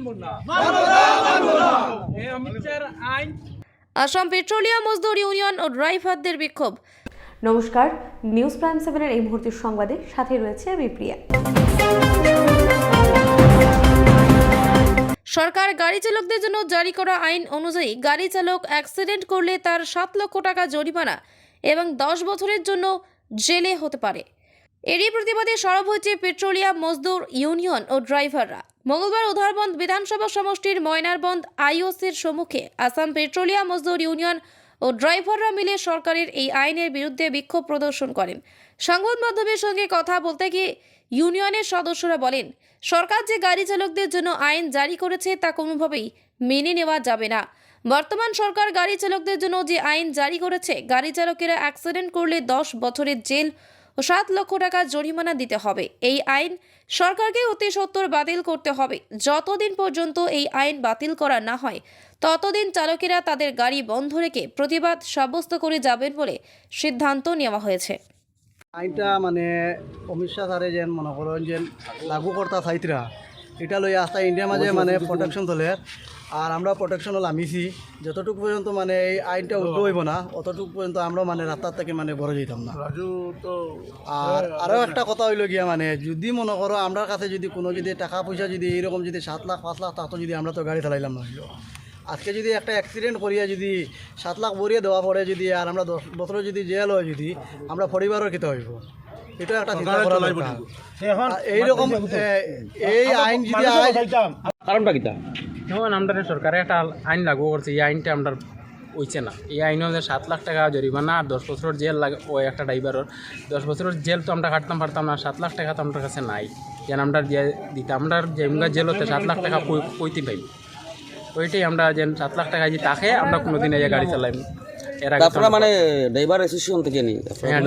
মানবো না। এই অমিত আইন। আসাম পেট্রোলিয়াম মজদুর ইউনিয়ন ও ড্রাইভারদের বিক্ষোভ। নমস্কার নিউজ প্রাইম সেভেনের এই মুহূর্তের সংবাদে সাথে রয়েছে আমি প্রিয়া। সরকার গাড়ি চালকদের জন্য জারি করা আইন অনুযায়ী গাড়ি চালক অ্যাক্সিডেন্ট করলে তার সাত লক্ষ টাকা জরিমানা এবং দশ বছরের জন্য জেলে হতে পারে। এরই প্রতিবাদে সরব হয়েছে পেট্রোলিয়াম মজদুর ইউনিয়ন ও ড্রাইভাররা। মঙ্গলবার উধারবন্দ বিধানসভা সমষ্টির ময়নারবন্দ আইওসির সম্মুখে। আসাম পেট্রোলিয়াম মজদুর ইউনিয়ন ও ড্রাইভাররা মিলে সরকারের এই আইনের বিরুদ্ধে বিক্ষোভ প্রদর্শন করেন। সংবাদ মাধ্যমের সঙ্গে কথা বলতে গিয়ে ইউনিয়নের সদস্যরা বলেন, সরকার যে গাড়ি চালকদের জন্য আইন জারি করেছে তা কোনোভাবেই মেনে নেওয়া যাবে না। বর্তমান সরকার গাড়ি চালকদের জন্য যে আইন জারি করেছে, গাড়ি চালকেরা অ্যাক্সিডেন্ট করলে দশ বছরের জেল ও সাত লক্ষ টাকা জরিমানা দিতে হবে। এই আইন সরকারকে অতি সত্তর বাতিল করতে হবে। যতদিন পর্যন্ত এই আইন বাতিল করা না হয়, ততদিন চালকেরা তাদের গাড়ি বন্ধ রেখে প্রতিবাদ সাব্যস্ত করে যাবেন বলে সিদ্ধান্ত নেওয়া হয়েছে। আইনটা মানে অমিত শাহ যেন মনে করেন যে লাগু কর্তা চাইতরা এটা লই আস্তা ইন্ডিয়ার মাঝে মানে প্রোটেকশন চলে। আর আমরা প্রোটেকশন লামিছি যতটুকু পর্যন্ত মানে এই আইনটা উদ্যোগ হইব না অতটুকু পর্যন্ত আমরা মানে রাস্তার থেকে মানে বড় যেতাম না। আর আরও একটা কথা হইল গিয়া মানে যদি মনে করো আমরা কাছে যদি কোনো যদি টাকা পয়সা যদি এইরকম যদি সাত লাখ পাঁচ লাখ টাকা যদি আমরা তো গাড়ি চালাইলাম না। হইল আজকে যদি একটা অ্যাক্সিডেন্ট করিয়া যদি সাত লাখ ভরিয়ে দেওয়া পড়ে যদি আর আমরা দশ বছর যদি জেল হয় যদি আমরা পরিবারের কিতা হইব। এটা একটা চিন্তা করা দরকার। এইরকম এই আইন যদি আয় কারণটা কিতা যেমন আমরা সরকারে একটা আইন লাগু করছে এই আইনটা আমরা হইছে না। এই আইন হচ্ছে সাত লাখ টাকা জরিমানা আর দশ বছরের জেল লাগে ও একটা ড্রাইভারের। দশ বছরের জেল তো আমরা কাটতাম পারতাম না সাত লাখ টাকা তো আমার কাছে নাই। যেন আমরা দিয়ে দিতাম আমরা যেমন জেল হতে সাত লাখ টাকা কই- কইতে পাই ওইটাই আমরা যেন সাত লাখ টাকা যদি তাকে আমরা কোনোদিন এই গাড়ি চালাইম। এর আগে তো আপনারা আমরা- মানে ড্রাইভার অ্যাসোসিয়েশন থেকে নি হ্যাঁ,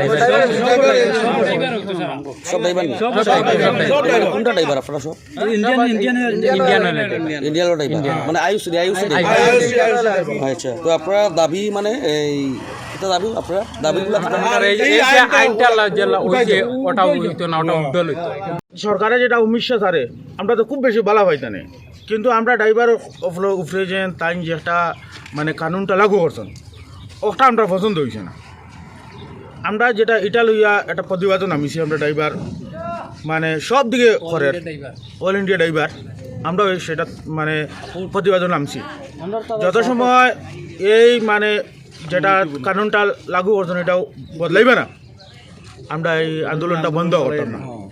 সব ড্রাইভার নি কোনটা ড্রাইভার আপনারা সব? ইন্ডিয়ান ড্রাইভার মানে আয়ুষ আয়ুষ আচ্ছা। তো আপনারা দাবি মানে এই এটা দাবি আপনারা দাবিগুলো ওটা হইতো না ওটা হইতো সরকারে যেটা উমিশা সারে আমরা তো খুব বেশি বালা পাইতানে কিন্তু আমরা ড্রাইভার উপরে যে তাই যে একটা মানে কানুনটা লাগু করছেন ওটা আমরা পছন্দ হয়েছে না। আমরা যেটা এটা লইয়া একটা প্রতিবাদন নামিছি আমরা ড্রাইভার মানে সব দিকে করে অল ইন্ডিয়া ড্রাইভার আমরা ওই সেটা মানে প্রতিবাদন নামছি। যত সময় এই মানে যেটা কানুনটা লাগু করছেন এটাও বদলাইবে না। আমরা এই আন্দোলনটা বন্ধ করতাম না।